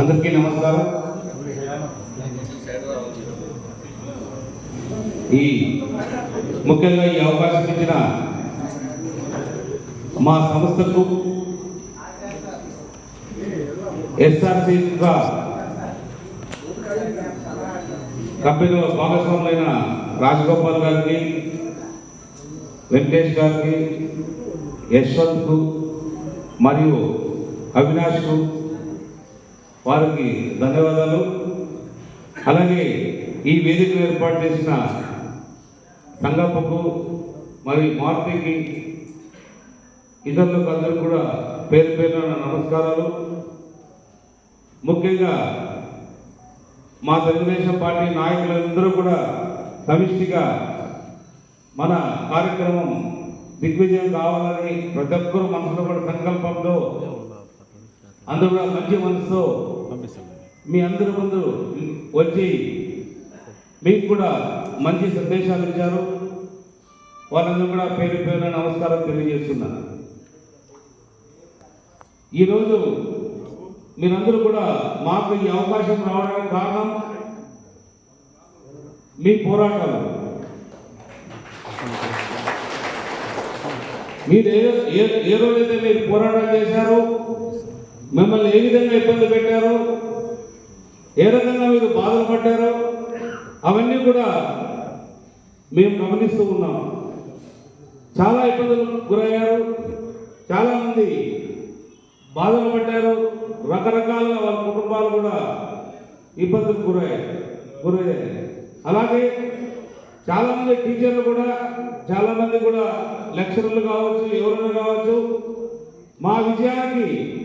అందరికీ నమస్కారం. ఈ ముఖ్యంగా ఈ అవకాశం ఇచ్చిన మా సంస్థకు ఎస్ఆర్సి కంపెనీలో భాగస్వాములైన రాజగోపాల్ గారికి వెంకటేష్ గారికి యశ్వంత్కు మరియు అవినాష్కు వారికి ధన్యవాదాలు. అలాగే ఈ వేదిక ఏర్పాటు చేసిన సంగప్పకు మరియు మారుతికి ఇతరులకు అందరూ కూడా పేరు పేరున నమస్కారాలు. ముఖ్యంగా మా తెలుగుదేశం పార్టీ నాయకులందరూ కూడా సమిష్టిగా మన కార్యక్రమం దిగ్విజయం కావాలని ప్రతి ఒక్కరూ మనసులో కూడా సంకల్పంతో అందరూ కూడా మంచి మనసుతో మీ అందరి ముందు వచ్చి మీకు కూడా మంచి సందేశాలు ఇచ్చారు. వాళ్ళందరూ కూడా పేరు పేరు నమస్కారం తెలియజేస్తున్నాను. ఈరోజు మీరందరూ కూడా మాకు ఈ అవకాశం రావడానికి కారణం మీ పోరాటాలు. మీరు ఏ ఏ- ఏ రోజైతే మీరు పోరాటం చేశారో మిమ్మల్ని ఏ విధంగా ఇబ్బంది పెట్టారో? ఏ రకంగా మీరు బాధలు పడ్డారో? అవన్నీ కూడా మేము గమనిస్తూ ఉన్నాం. చాలా ఇబ్బందులకు గురయ్యారు. చాలామంది బాధలు పడ్డారు. రకరకాలుగా వాళ్ళ కుటుంబాలు కూడా ఇబ్బందులకు గురయ్యాయి. గురయ్యాయి. అలాగే చాలామంది టీచర్లు కూడా చాలామంది కూడా లెక్చరర్లు కావచ్చు ఎవరైనా కావచ్చు మా విజయానికి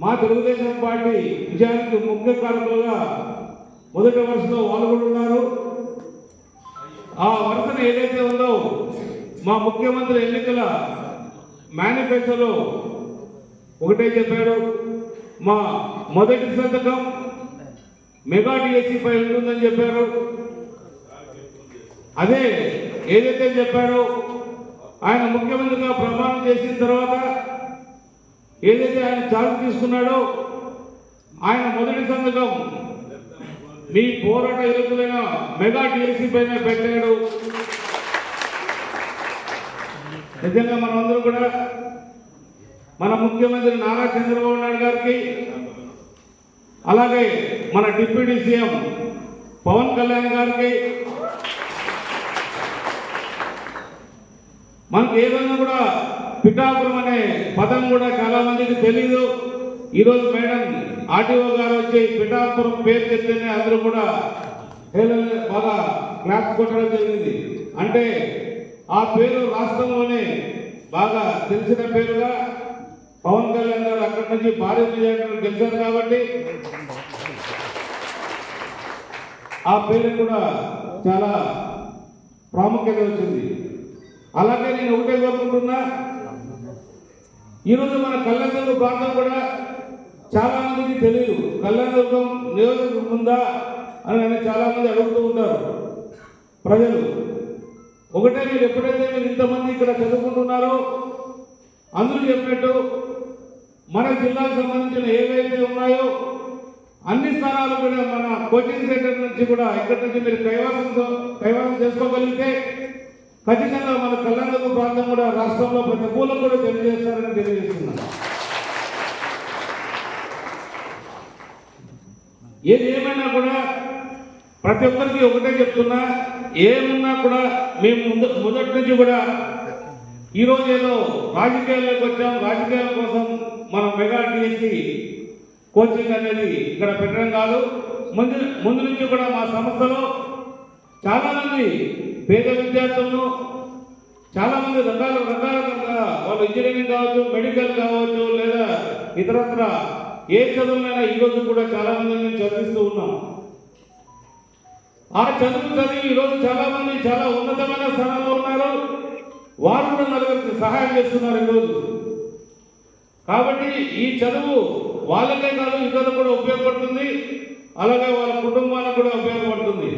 మా తెలుగుదేశం పార్టీ విజయానికి ముఖ్య కారకులుగా మొదటి వరుసలో వాళ్ళు కూడా ఉన్నారు. ఆ వరుసను ఏదైతే ఉందో మా ముఖ్యమంత్రి ఎన్నికల మేనిఫెస్టోలో ఒకటే చెప్పాడు మా మొదటి సంతకం మెగా డిఎస్సిపై ఉంటుందని చెప్పారు. అదే ఏదైతే చెప్పాడో ఆయన ముఖ్యమంత్రిగా ప్రమాణం చేసిన తర్వాత ఏదైతే ఆయన చార్జ్ తీసుకున్నాడో ఆయన మొదటి సంతకం మీ పోరాట ఎలుకలైన మెగా టీఎస్సీ పైన పెట్టాడు. నిజంగా మనమందరూ కూడా మన ముఖ్యమంత్రి నారా చంద్రబాబు నాయుడు గారికి అలాగే మన డిప్యూటీ సీఎం పవన్ కళ్యాణ్ గారికి మనకు ఏదైనా కూడా పిఠాపురం అనే పదం కూడా చాలా మందికి తెలియదు ఈరోజు మేడం ఆర్టీఓ గారు వచ్చి పిఠాపురం పేరు చెప్తేనే అందరూ కూడా బాగా క్లాప్స్ కొట్టడం జరిగింది. అంటే ఆ పేరు రాష్ట్రంలోనే బాగా తెలిసిన పేరుగా పవన్ కళ్యాణ్ గారు అక్కడి నుంచి భారీ విజయంగా గెలిచారు కాబట్టి ఆ పేరు కూడా చాలా ప్రాముఖ్యత వచ్చింది. అలాగే నేను ఒకటే కోరుకుంటున్నా ఈరోజు మన కళ్ళందరూ ప్రాంతం కూడా చాలామందికి తెలియదు కళ్యాణదుర్గం నియోజకవర్గం ఉందా అని అని చాలామంది అడుగుతూ ఉంటారు. ప్రజలు ఒకటే మీరు ఎప్పుడైతే మీరు ఇంతమంది ఇక్కడ చదువుకుంటున్నారో అందరూ చెప్పినట్టు మన జిల్లాకు సంబంధించిన ఏవైతే ఉన్నాయో అన్ని స్థానాలు కూడా మన కోచింగ్ సెంటర్ నుంచి కూడా ఇక్కడి నుంచి మీరు కైవాసం కైవాసం చేసుకోగలిగితే ఖచ్చితంగా మన కళ్యాణదుర్గం ప్రాంతం కూడా రాష్ట్రంలో ప్రతి మూలం కూడా తెలియజేస్తారని తెలియజేస్తున్నాను ఏది ఏమైనా కూడా ప్రతి ఒక్కరికి ఒకటే చెప్తున్నా ఏమున్నా కూడా మేము ముందు మొదటి నుంచి కూడా ఈరోజు ఏదో రాజకీయాల్లోకి వచ్చాం రాజకీయాల కోసం మనం మెగా డిఎస్సి కోచింగ్ అనేది ఇక్కడ పెట్టడం కాదు. ముందు ముందు నుంచి కూడా మా సంస్థలో చాలామంది పేద విద్యార్థులను చాలామంది రకాల రకాల వాళ్ళు ఇంజనీరింగ్ కావచ్చు మెడికల్ కావచ్చు లేదా ఇతరత్ర ఏ చదువులైనా ఈరోజు కూడా చాలా మంది మేము చదివిస్తూ ఉన్నాం. ఆ చదువు చదివి ఈరోజు చాలా మంది చాలా ఉన్నతమైన స్థానంలో ఉన్నారు. వారు కూడా నలుగురికి సహాయం చేస్తున్నారు ఈరోజు కాబట్టి ఈ చదువు వాళ్ళకే కాదు ఇతరులకు కూడా ఉపయోగపడుతుంది. అలాగే వాళ్ళ కుటుంబానికి కూడా ఉపయోగపడుతుంది.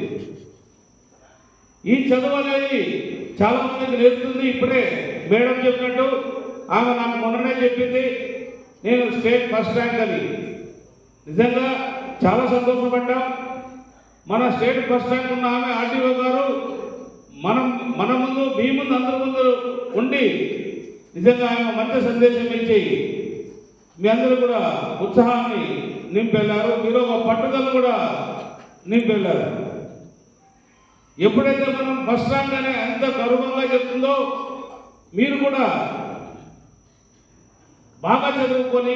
ఈ చదువు అనేది చాలా మందికి నేర్పుతుంది ఇప్పుడే మేడం చెప్పినట్టు. ఆమె నాకు మొన్ననే చెప్పింది నేను స్టేట్ ఫస్ట్ ర్యాంక్ అని. నిజంగా చాలా సంతోషపడ్డాం. మన స్టేట్ ఫస్ట్ ర్యాంక్ ఉన్న ఆమె ఆర్టీఓ గారు మనం మన ముందు మీ ముందు అందరి ముందు ఉండి నిజంగా ఆమె మంచి సందేశం ఇచ్చి మీ అందరూ కూడా ఉత్సాహాన్ని నింపెళ్ళారు. మీరు ఒక పట్టుదల కూడా నింపెళ్ళారు. ఎప్పుడైతే మనం ఫస్ట్ ర్యాంక్ అని ఎంత గౌరవంగా చెప్తుందో మీరు కూడా బాగా చదువుకొని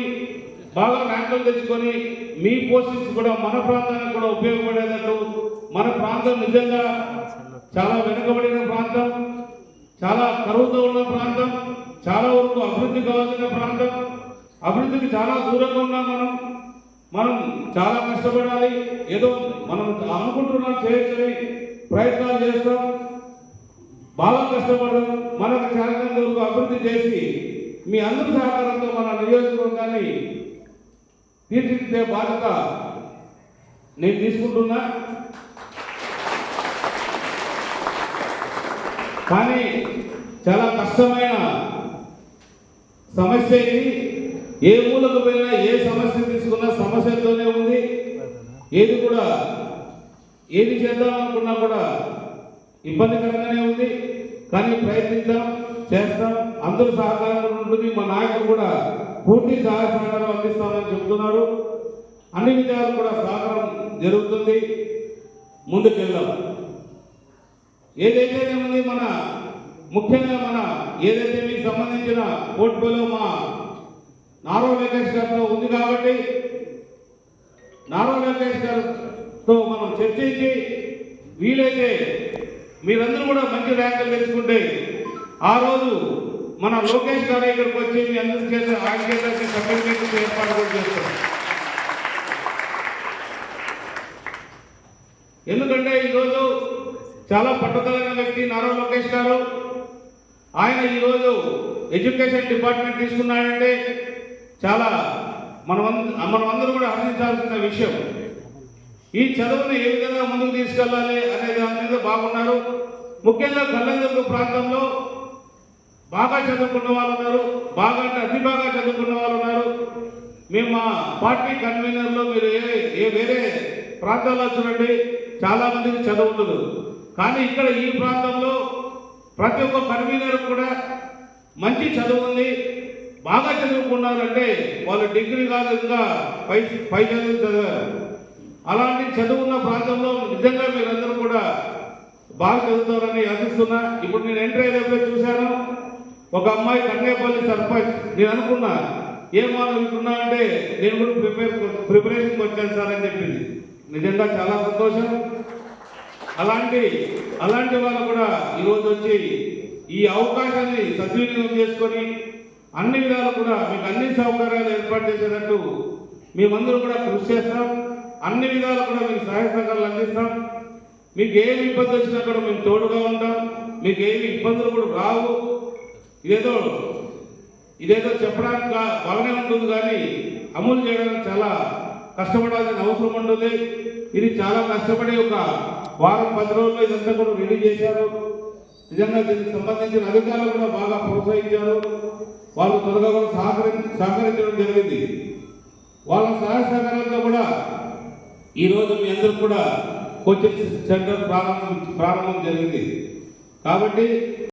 బాగా ర్యాంకులు తెచ్చుకొని మీ పోస్టింగ్స్ కూడా మన ప్రాంతానికి కూడా ఉపయోగపడేటట్టు మన ప్రాంతం నిజంగా చాలా వెనుకబడిన ప్రాంతం చాలా కరువుతో ఉన్న ప్రాంతం చాలా వరకు అభివృద్ధి కావాల్సిన ప్రాంతం అభివృద్ధికి చాలా దూరంగా ఉన్నాం మనం. మనం చాలా కష్టపడాలి. ఏదో మనం అనుకుంటున్నాం చేయొచ్చని ప్రయత్నాలు చేస్తాం. బాగా కష్టపడడం. మనకు కార్యక్రమాలకు అభివృద్ధి చేసి మీ అందరి సహకారంతో మన నియోజకవర్గాన్ని తీర్చిదిద్దే బాధ్యత నేను తీసుకుంటున్నా. కానీ చాలా కష్టమైన సమస్య ఇది. ఏ మూలకు పోయినా ఏ సమస్య తీసుకున్నా సమస్యతోనే ఉంది. ఏది కూడా ఏది చేద్దాం అనుకున్నా కూడా ఇబ్బందికరంగానే ఉంది. కానీ ప్రయత్నిద్దాం చేస్తాం. అందరూ సహకారం ఉంటుంది. మా నాయకులు కూడా పూర్తి సహాయ సహకారం అందిస్తామని చెబుతున్నారు. అన్ని విధాలు కూడా సహకారం జరుగుతుంది. ముందుకెళ్దాం. ఏదైతే ఉంది మన ముఖ్యంగా మన ఏదైతే మీకు సంబంధించిన పోర్ట్ఫోలియో మా నారో వెంకటేష్ గారిలో ఉంది కాబట్టి నారో వెంకటేష్ తో మనం చర్చించి వీలైతే మీరందరూ కూడా మంచి ర్యాంకులు తెచ్చుకుంటే ఆ రోజు మన లోకేష్ గారు ఇక్కడికి వచ్చి మీ అందరి చేసే ఆయన చేత కమ్యూనికేషన్ ఏర్పాటు కూడా చేస్తాం ఎందుకంటే ఈరోజు చాలా పట్టుదలైన వ్యక్తి నారా లోకేష్ గారు. ఆయన ఈరోజు ఎడ్యుకేషన్ డిపార్ట్మెంట్ తీసుకున్నాడంటే చాలా మనం మనమందరూ కూడా హర్షించాల్సిన విషయం. ఈ చదువుని ఏ విధంగా ముందుకు తీసుకెళ్ళాలి అనే దాని మీద బాగున్నారు. ముఖ్యంగా కళ్ళందుకు ప్రాంతంలో బాగా చదువుకున్న వాళ్ళు ఉన్నారు. బాగా అంటే అతి బాగా చదువుకున్న వాళ్ళు ఉన్నారు. మేము మా పార్టీ కన్వీనర్లో మీరు ఏ ఏ వేరే ప్రాంతాల్లో చూడండి చాలామందికి చదువు ఉండదు. కానీ ఇక్కడ ఈ ప్రాంతంలో ప్రతి ఒక్క కన్వీనర్ కూడా మంచి చదువు ఉంది. బాగా చదువుకున్నారంటే వాళ్ళు డిగ్రీ కాదు ఇంకా పై పై చదువు. చదివారు అలాంటి చదువున్న ప్రాంతంలో నిజంగా మీరందరూ కూడా బాగా చదువుతారని ఆశిస్తున్నా. ఇప్పుడు నేను ఎంటర్ అయ్యేటప్పుడు చూశాను ఒక అమ్మాయి కన్నేపల్లి సర్పంచ్. నేను అనుకున్నా ఏం అనుకున్నా అంటే నేను కూడా ప్రిపేర్ ప్రిపరేషన్కి వచ్చాను సార్ అని చెప్పింది. నిజంగా చాలా సంతోషం. అలాంటి అలాంటి వాళ్ళు కూడా ఈరోజు వచ్చి ఈ అవకాశాన్ని సద్వినియోగం చేసుకొని అన్ని విధాలు కూడా మీకు అన్ని సౌకర్యాలు ఏర్పాటు చేసేటట్టు మేమందరూ కూడా కృషి చేస్తాం. అన్ని విధాలు కూడా మీకు సహాయ సహకారాలు అందిస్తాం. మీకు ఏమి ఇబ్బంది వచ్చినా కూడా మేము తోడుగా ఉంటాం. మీకు ఏమి ఇబ్బందులు కూడా రావు. ఇదేదో ఇదేదో చెప్పడానికి బాగానే ఉంటుంది కానీ అమలు చేయడానికి చాలా కష్టపడాల్సిన అవసరం ఉంటుంది. ఇది చాలా కష్టపడి ఒక వారం పది రోజుల్లో ఇదంతా కూడా రెడీ చేశారు. నిజంగా దీనికి సంబంధించిన అధికారులు కూడా బాగా ప్రోత్సహించారు. వాళ్ళు త్వరగా కూడా సహకరి సహకరించడం జరిగింది. వాళ్ళ సహాయ సహకారాలతో కూడా ఈరోజు మీ అందరూ కూడా కోచింగ్ సెంటర్ ప్రారంభం ప్రారంభం జరిగింది. కాబట్టి